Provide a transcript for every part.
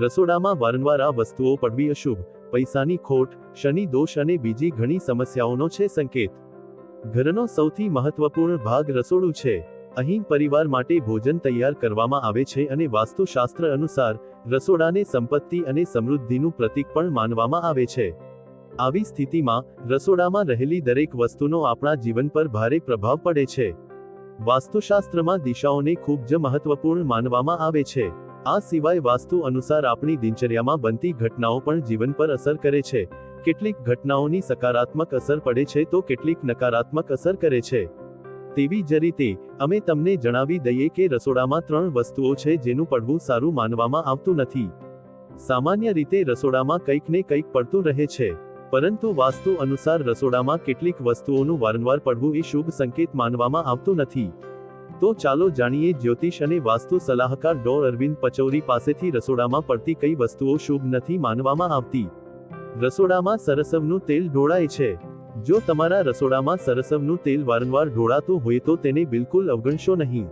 રસોડામાં વારંવાર આ વસ્તુઓ પડવી અશુભ. પૈસાની ખોટ, શનિ દોષ અને બીજી ઘણી સમસ્યાઓનો છે સંકેત. ઘરનો સૌથી મહત્વપૂર્ણ ભાગ રસોડું છે. અહીં પરિવાર માટે ભોજન તૈયાર કરવામાં આવે છે અને વાસ્તુશાસ્ત્ર અનુસાર રસોડાને સંપત્તિ અને સમૃદ્ધિનું પ્રતીક પણ માનવામાં આવે છે. આવી સ્થિતિમાં રસોડામાં રહેલી દરેક વસ્તુનો આપણા જીવન પર ભારે પ્રભાવ પડે છે. વાસ્તુશાસ્ત્રમાં દિશાઓને ખૂબ જ મહત્વપૂર્ણ માનવામાં આવે છે. આ સિવાય વાસ્તુ અનુસાર આપણી દિનચર્યામાં બનતી ઘટનાઓ પણ જીવન પર અસર કરે છે. કેટલીક ઘટનાઓની સકારાત્મક અસર પડે છે તો કેટલીક નકારાત્મક અસર કરે છે. તેવી જ રીતે, અમે તમને જણાવી દઈએ કે રસોડામાં ત્રણ વસ્તુઓ છે જેનું પડવું સારું માનવામાં આવતું નથી. સામાન્ય રીતે રસોડામાં કંઈક ને કંઈક પડતું રહે છે. પરંતુ વાસ્તુ અનુસાર રસોડામાં કેટલીક વસ્તુઓનું વારંવાર પડવું એ શુભ સંકેત માનવામાં આવતું નથી. તો ચાલો જાણીએ જ્યોતિષ અને વાસ્તુ સલાહકાર ડો અરવિંદ પચૌરી પાસેથી રસોડામાં પડતી કઈ વસ્તુઓ શુભ નથી માનવામાં આવતી. રસોડામાં સરસવનું તેલ ઢોળાય છે. જો તમારા રસોડામાં સરસવનું તેલ વારંવાર ઢોળાતું હોય તો તેને બિલકુલ અવગણશો નહીં.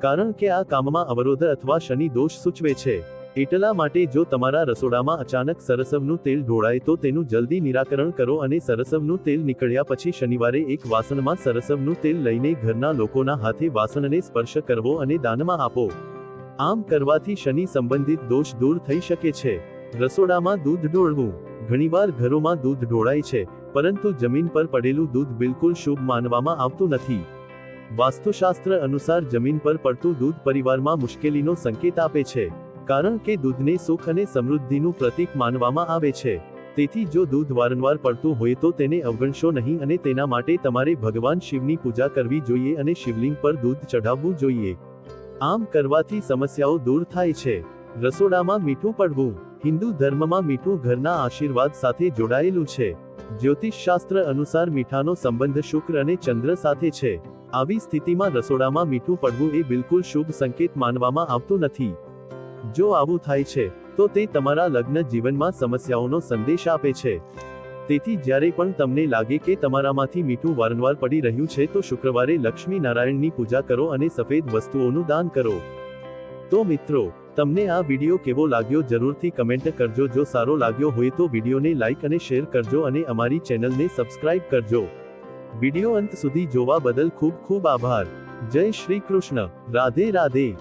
કારણ કે આ કામમાં અવરોધ અથવા શનિ દોષ સૂચવે છે. એટલા માટે જો તમારા રસોડામાં અચાનક સરસવનું તેલ ઢોળાય તો તેનું જલ્દી નિરાકરણ કરો અને સરસવનું તેલ નીકળ્યા પછી શનિવારે એક વાસણમાં સરસવનું તેલ લઈને ઘરના લોકોના હાથે વાસણને સ્પર્શ કરવો અને દાનમાં આપો. આમ કરવાથી શનિ સંબંધિત દોષ દૂર થઈ શકે છે. રસોડામાં દૂધ ઢોળવું. ઘણીવાર ઘરોમાં દૂધ ઢોળાય છે, પરંતુ જમીન પર પડેલું દૂધ બિલકુલ શુભ માનવામાં આવતું નથી. વાસ્તુશાસ્ત્ર અનુસાર જમીન પર પડતું દૂધ પરિવારમાં મુશ્કેલીનો સંકેત આપે છે. કારણ કે દૂધને સુખ અને સમૃદ્ધિનું પ્રતીક માનવામાં આવે છે. તેથી જો દૂધ વારંવાર પડતું હોય તો તેને અવગણશો નહીં અને તેના માટે તમારે ભગવાન શિવની પૂજા કરવી જોઈએ અને શિવલિંગ પર દૂધ ચઢાવવું જોઈએ. આમ કરવાથી સમસ્યાઓ દૂર થાય છે. રસોડામાં મીઠું પડવું. હિન્દુ ધર્મમાં મીઠું ઘરના આશીર્વાદ સાથે જોડાયેલું છે. જ્યોતિષ શાસ્ત્ર અનુસાર મીઠાનો સંબંધ શુક્ર અને ચંદ્ર સાથે છે. આવી સ્થિતિમાં રસોડામાં મીઠું પડવું એ બિલકુલ શુભ સંકેત માનવામાં આવતું નથી. જો આવું થાય છે, તો તે તમારા લગ્ન જીવનમાં સમસ્યાઓનો સંદેશ આપે છે. તેથી જ્યારે પણ તમને લાગે કે તમારામાંથી મીઠું વારંવાર પડી રહ્યું છે, તો શુક્રવારે લક્ષ્મી નારાયણની પૂજા કરો અને સફેદ વસ્તુઓનું દાન કરો. તો મિત્રો, તમને આ વીડિયો કેવો લાગ્યો જરૂરથી કમેન્ટ કરજો. જો સારો લાગ્યો હોય તો વિડીયોને લાઇક અને શેર કરજો અને અમારી ચેનલને સબસ્ક્રાઇબ કરજો. વીડિયો અંત સુધી જોવા બદલ ખૂબ ખૂબ આભાર. જય શ્રી કૃષ્ણ. રાધે રાધે.